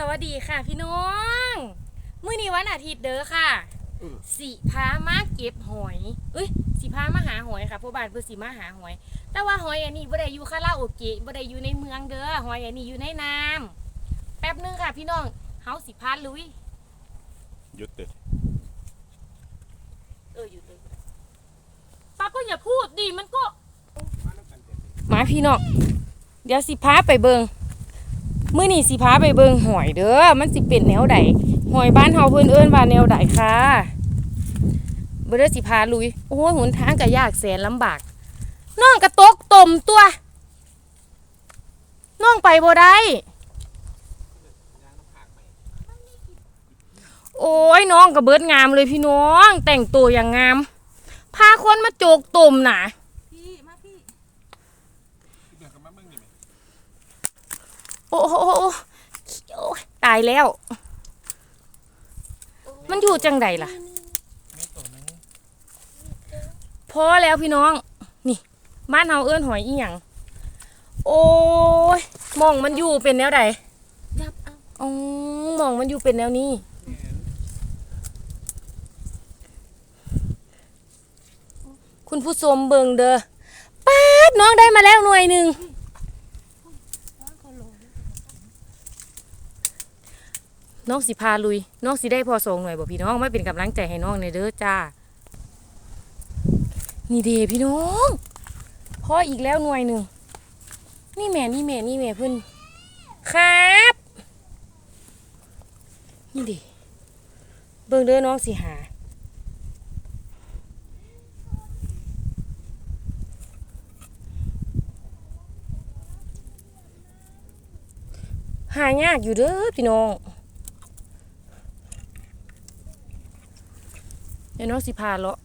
สวัสดีค่ะพี่น้องมื้อนี้วันอาทิตย์เด้อค่ะอืมสิพามาเก็บหอยเอ้ยสิพามาหาหอยค่ะผู้บ้านเพิ่นสิมาหาหอย แต่ว่าหอยอันนี้บ่ได้อยู่คาราโอเกะบ่ได้อยู่ในเมืองเด้อหอยอันนี้อยู่ในน้ำแป๊บนึงค่ะ พี่น้องเฮาสิพาลุยหยุดเด็ดเอออยู่เลยป้าก็อย่าพูดดิมันก็มาพี่น้องเดี๋ยวสิพาไปเบิง มื้อนี้สิพาไปเบิงหอยเด้อ มันสิเป็นแนวใดหอยบ้านเฮาเพิ่นเอิ้นว่าแนวใดค่ะเบ่ได้สิพาลุย โอ้ยหนทางก็ยากแสนลำบาก น้องกระตกต่มตัว น้องไปบ่ได้ โอ้ยน้องก็เบิดงามเลยพี่น้อง แต่งตัวอย่างงาม พาคนมาโจกต่มน่ะพี่มาพี่เดี๋ยวก็มาเบิ่งนี่แหมโอ้โหโอ้โหโอ้ยตายแล้ว มันอยู่จังใดล่ะ พอแล้วพี่น้อง นี่บ้านเฮาเอื้อนหอยอีหยังโอ้ยมองมันอยู่เป็นแนวใดยับเอาอ๋อมองมันอยู่เป็นแนวนี้คุณผู้ชมเบิงเด้อป๊าดน้องได้มาแล้วหน่วยหนึ่ง ว่าเขาลง น้องสิพาลุย น้องสิได้พอสองหน่วยบ่พี่น้องไม่เป็นกำลังใจให้น้องในเด้อจ้า นี่เดพี่น้องพออีกแล้วหน่วยหนึ่ง นี่แม่นี่แม่นี่แม่เพิ่อนครับ นี่เด้เบิ่งเด้อน้องสิหาหายากอยู่เด้อพี่น้อง เดี๋ยวน้องสิพาเลาะ